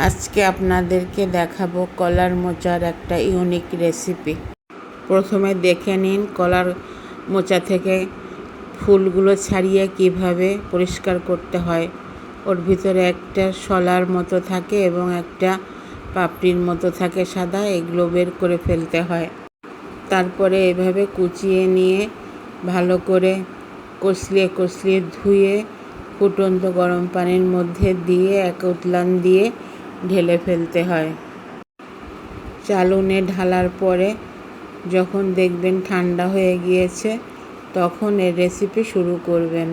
আজকে আপনাদেরকে দেখাবো কলার মোচার একটা ইউনিক রেসিপি প্রথমে দেখে নিন কলার মোচা থেকে ফুলগুলো ছাড়িয়ে কীভাবে পরিষ্কার করতে হয়। ওর ভিতরে একটা শলার মতো থাকে এবং একটা পাপড়ির মতো থাকে সাদা, এগুলো বের করে ফেলতে হয়। তারপরে এভাবে কুচিয়ে নিয়ে ভালো করে কষলিয়ে কষলিয়ে ধুয়ে ফুটন্ত গরম পানির মধ্যে দিয়ে এক উতলান দিয়ে ঢেলে ফেলতে হয়। চালুনে ঢালার পরে যখন দেখবেন ঠান্ডা হয়ে গিয়েছে, তখন এর রেসিপি শুরু করবেন।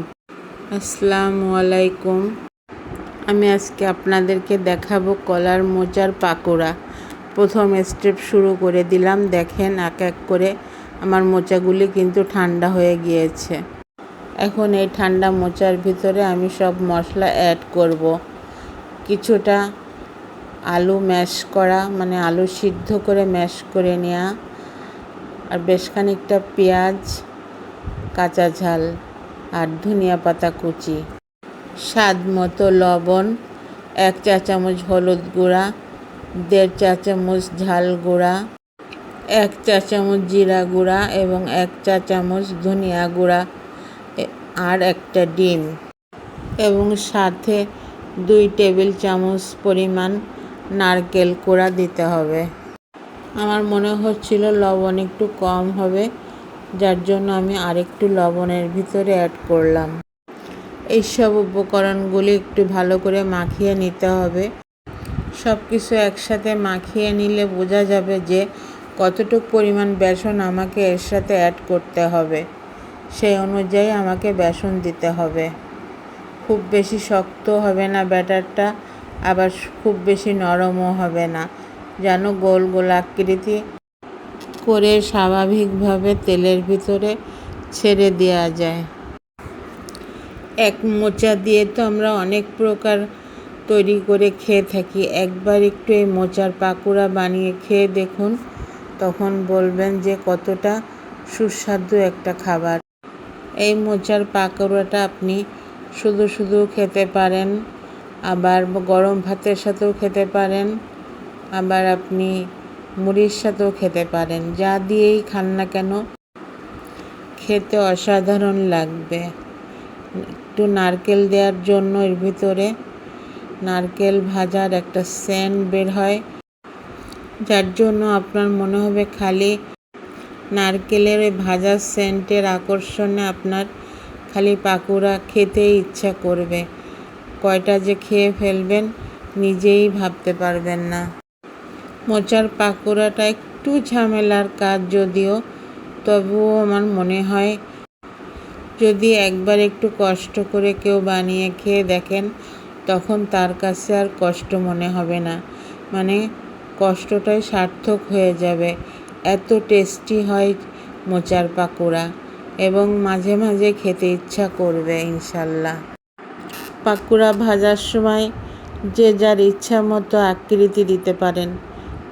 আসসালামু আলাইকুম। আমি আজকে আপনাদেরকে দেখাবো কলার মোচার পাকোড়া। প্রথম স্টেপ শুরু করে দিলাম। দেখেন এক এক করে আমার মোচাগুলি কিন্তু ঠান্ডা হয়ে গিয়েছে। এখন এই ঠান্ডা মোচার ভিতরে আমি সব মশলা অ্যাড করব। কিছুটা আলু ম্যাশ করা মানে আলু সিদ্ধ করে ম্যাশ করে নেওয়া আর বেশ খানিকটা পেঁয়াজ, কাঁচা ঝাল আর ধনিয়া পাতা কুচি। স্বাদ মতো লবণ, এক চা চামচ হলুদ গুঁড়া, দেড় চা চামচ ঝাল গুঁড়া, এক চা চামচ জিরা গুঁড়া এবং এক চা চামচ ধনিয়া গুঁড়া আর একটা ডিম। এবং সাথে দুই টেবিল চামচ পরিমাণ নারকেল কোড়া দিতে হবে। আমার মনে হচ্ছিল লবণ একটু কম হবে, যার জন্য আমি আরেকটু লবণের ভিতরে অ্যাড করলাম। এইসব উপকরণগুলি একটু ভালো করে মাখিয়ে নিতে হবে। সব কিছু একসাথে মাখিয়ে নিলে বোঝা যাবে যে কতটুক পরিমাণ বেসন আমাকে এর সাথে অ্যাড করতে হবে। সেই অনুযায়ী আমাকে বেসন দিতে হবে। খুব বেশি শক্ত হবে না ব্যাটারটা। আবার খুব বেশি নরমও হবে না। যেন গোল গোল আকৃতি করে স্বাভাবিকভাবে তেলের ভিতরে ছেড়ে দেওয়া যায়। এক মোচা দিয়ে তো আমরা অনেক প্রকার তৈরি করে খেয়ে থাকি। একবার একটু এই মোচার পাকুড়া বানিয়ে খেয়ে দেখুন, তখন বলবেন যে কতটা সুস্বাদু একটা খাবার। এই মোচার পাকোড়াটা আপনি শুধু শুধু খেতে পারেন। আবার গরম ভাতের সাথেও খেতে পারেন, আবার আপনি মুড়ির সাথেও খেতে পারেন। যা দিয়েই খান না কেন, খেতে অসাধারণ লাগবে। একটু নারকেল দেওয়ার জন্য এর ভিতরে নারকেল ভাজার একটা সেন্ট বের হয়, যার জন্য আপনার মনে হবে খালি নারকেলের ওই ভাজার সেন্টের আকর্ষণে আপনার খালি পাকুড়া খেতেই ইচ্ছা করবে। কয়টা যে খেয়ে ফেলবেন নিজেই ভাবতে পারবেন না। মোচার পাকোড়াটা একটু ঝামেলার কাজ যদিও, তবুও আমার মনে হয় যদি একবার একটু কষ্ট করে কেউ বানিয়ে খেয়ে দেখেন, তখন তার কাছে আর কষ্ট মনে হবে না। মানে কষ্টটাই সার্থক হয়ে যাবে। এত টেস্টি হয় মোচার পাকোড়া এবং মাঝে মাঝে খেতে ইচ্ছা করবে ইনশাল্লাহ। পাকুড়া ভাজার সময় যে যার ইচ্ছা মতো আকৃতি দিতে পারেন।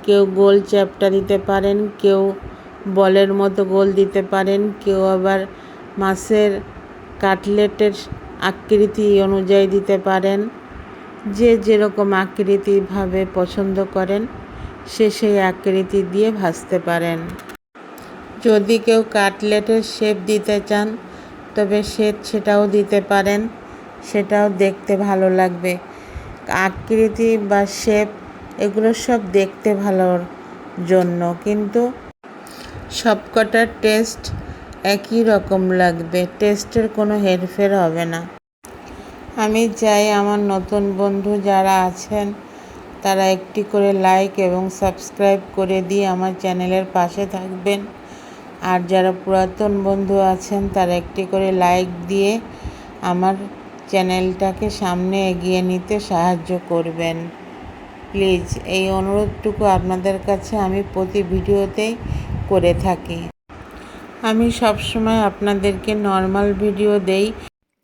কেউ গোল চ্যাপটা দিতে পারেন, কেউ বলের মতো গোল দিতে পারেন, কেউ আবার মাছের কাটলেটের আকৃতি অনুযায়ী দিতে পারেন। যে যেরকম আকৃতিভাবে পছন্দ করেন, সে সেই আকৃতি দিয়ে ভাজতে পারেন। যদি কেউ কাটলেটের শেপ দিতে চান, তবে সে সেটাও দিতে পারেন। সেটাও দেখতে ভালো লাগবে। আকৃতি বা শেপ এগুলো সব দেখতে ভালোর জন্য। কিন্তু সবকটার টেস্ট একই রকম লাগবে। টেস্টের কোনো হেরফের হবে না। আমি চাই আমার নতুন বন্ধু যারা আছেন, তারা একটি করে লাইক এবং সাবস্ক্রাইব করে দিয়ে আমার চ্যানেলের পাশে থাকবেন। আর যারা পুরাতন বন্ধু আছেন, তারা একটি করে লাইক দিয়ে আমার চ্যানেলটাকে সামনে এগিয়ে নিতে সাহায্য করবেন। প্লিজ, এই অনুরোধটুকু আপনাদের কাছে আমি প্রতি ভিডিওতেই করে থাকি। আমি সবসময় আপনাদেরকে নর্মাল ভিডিও দেই,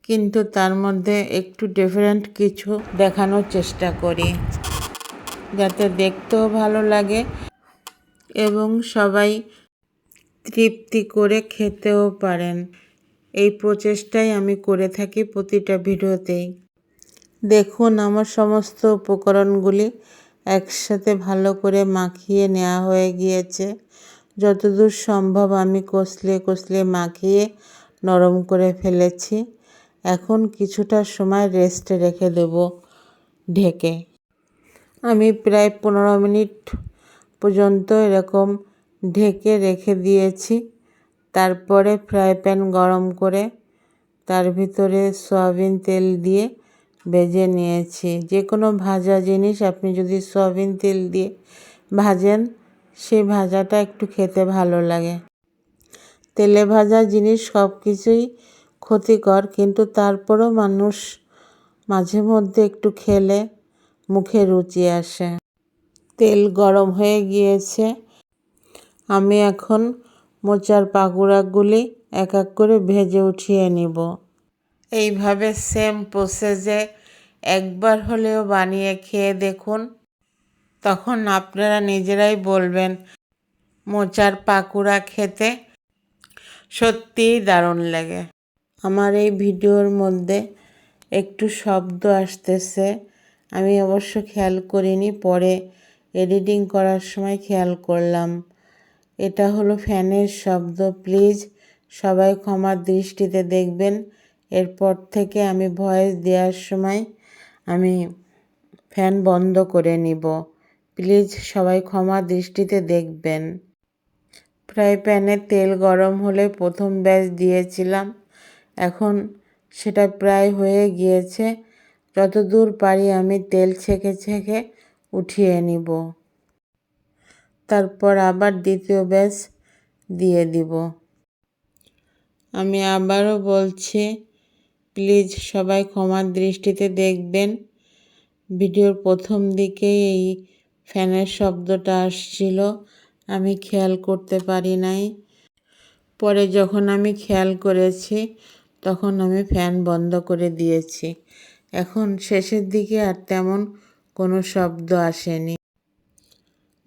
কিন্তু তার মধ্যে একটু ডিফারেন্ট কিছু দেখানোর চেষ্টা করি। যাতে দেখতেও ভালো লাগে এবং সবাই তৃপ্তি করে খেতেও পারেন। এই প্রচেষ্টাই আমি করে থাকি প্রতিটা ভিডিওতেই। দেখুন, আমার সমস্ত উপকরণগুলি একসাথে ভালো করে মাখিয়ে নেওয়া হয়ে গিয়েছে। যতদূর সম্ভব আমি কষলে কষলে মাখিয়ে নরম করে ফেলেছি। এখন কিছুটা সময় রেস্টে রেখে দেব ঢেকে। আমি প্রায় পনেরো মিনিট পর্যন্ত এরকম ঢেকে রেখে দিয়েছি। তারপরে ফ্রাই প্যান গরম করে তার ভিতরে সয়াবিন তেল দিয়ে ভেজে নিয়েছি। যে কোনো ভাজা জিনিস আপনি যদি সয়াবিন তেল দিয়ে ভাজেন সেই ভাজাটা একটু খেতে ভালো লাগে। তেলে ভাজা জিনিস সব কিছুই ক্ষতিকর, কিন্তু তারপরও মানুষ মাঝে মধ্যে একটু খেলে মুখে রুচি আসে। তেল গরম হয়ে গিয়েছে। আমি এখন মোচার পাকুড়াগুলি এক এক করে ভেজে উঠিয়ে নিব। এইভাবে সেম প্রসেসে একবার হলেও বানিয়ে খেয়ে দেখুন। তখন আপনারা নিজেরাই বলবেন, মোচার পাকুড়া খেতে সত্যিই দারুণ লাগে। আমার এই ভিডিওর মধ্যে একটু শব্দ আসতেছে। আমি অবশ্য খেয়াল করিনি, পরে এডিটিং করার সময় খেয়াল করলাম। এটা হলো ফ্যানের শব্দ, প্লিজ সবাই ক্ষমার দৃষ্টিতে দেখবেন। এরপর থেকে আমি ভয়েস দেওয়ার সময় আমি ফ্যান বন্ধ করে নিব। প্লিজ সবাই ক্ষমা দৃষ্টিতে দেখবেন। ফ্রাই প্যানে তেল গরম হলে প্রথম ব্যাচ দিয়েছিলাম। এখন সেটা প্রায় হয়ে গিয়েছে। যতদূর পারি আমি তেল ছেঁকে ছেঁকে উঠিয়ে নিব। তারপর আবার দ্বিতীয় ব্যাচ দিয়ে দিব। আমি আবারও বলছি, প্লিজ সবাই ক্ষমার দৃষ্টিতে দেখবেন। ভিডিওর প্রথম দিকেই এই ফ্যানের শব্দটা আসছিল, আমি খেয়াল করতে পারি নাই। পরে যখন আমি খেয়াল করেছি, তখন আমি ফ্যান বন্ধ করে দিয়েছি। এখন শেষের দিকে আর তেমন কোনো শব্দ আসেনি।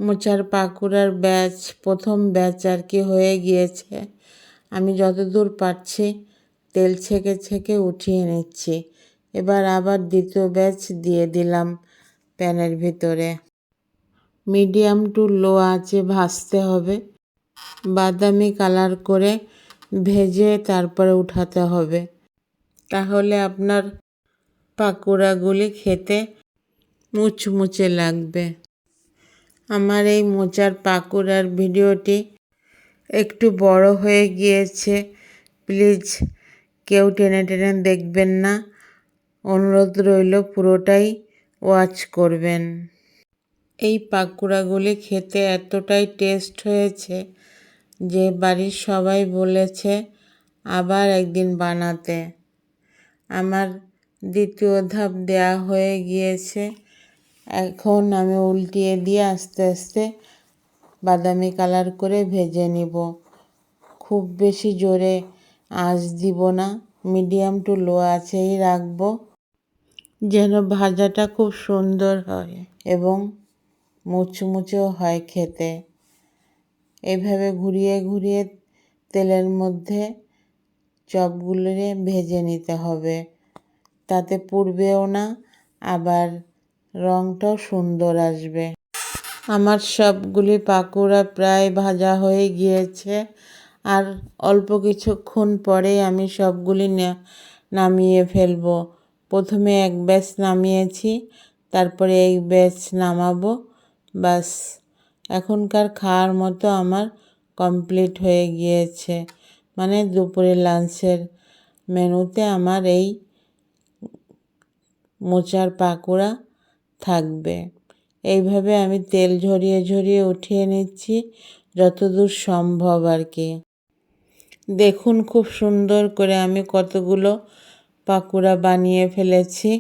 মোচার পাকুড়ার ব্যাচ, প্রথম ব্যাচ আর কি হয়ে গিয়েছে। আমি যতদূর পারছি তেল ছেঁকে ছেঁকে উঠিয়ে নিচ্ছি। এবার আবার দ্বিতীয় ব্যাচ দিয়ে দিলাম প্যানের ভিতরে। মিডিয়াম টু লো আঁচে ভাজতে হবে। বাদামি কালার করে ভেজে তারপরে উঠাতে হবে। তাহলে আপনার পাকোড়াগুলি খেতে মুচমুচে লাগবে। আমার এই মোচার পাকোড়ার ভিডিওটি একটু বড় হয়ে গিয়েছে। প্লিজ কেউ টেনে টেনে দেখবেন না। অনুরোধ রইল পুরোটাই ওয়াচ করবেন। এই পাকুড়াগুলি খেতে এতটাই টেস্ট হয়েছে যে বাড়ির সবাই বলেছে আবার একদিন বানাতে। আমার দ্বিতীয় ধাপ দেয়া হয়ে গিয়েছে। এখন আমি উল্টিয়ে দিয়ে আস্তে আস্তে বাদামি কালার করে ভেজে নিব। খুব বেশি জোরে আঁচ দিব না, মিডিয়াম টু লো আছেই রাখব যেন ভাজাটা খুব সুন্দর হয় এবং মুচমুচেও হয় খেতে। এভাবে ঘুরিয়ে ঘুরিয়ে তেলের মধ্যে চপগুলো ভেজে নিতে হবে। তাতে পুড়বেও না, আবার রঙটাও সুন্দর আসবে। আমার সবগুলি পাকোড়া প্রায় ভাজা হয়ে গিয়েছে। আর অল্প কিছুক্ষণ পরে আমি সবগুলি নামিয়ে ফেলব। প্রথমে এক ব্যাচ নামিয়েছি, তারপরে এই ব্যাচ নামাবো। বাস এখনকার খাওয়ার মতো আমার কমপ্লিট হয়ে গিয়েছে। মানে দুপুরে লাঞ্চের মেনুতে আমার এই মোচার পাকোড়া থাকবে। এইভাবে আমি তেল ঝরিয়ে ঝরিয়ে উঠিয়ে নিচ্ছি যতদূর সম্ভব আর কি। দেখুন খুব সুন্দর করে আমি কতগুলো পাকোড়া বানিয়ে ফেলেছি।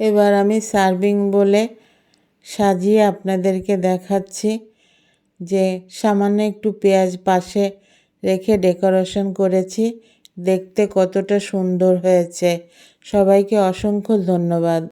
এবার আমি সার্ভিং বলে সাজিয়ে আপনাদেরকে দেখাচ্ছি যে সামান্য একটু পেঁয়াজ পাশে রেখে ডেকোরেশন করেছি। দেখতে কতটা সুন্দর হয়েছে। সবাইকে অসংখ্য ধন্যবাদ।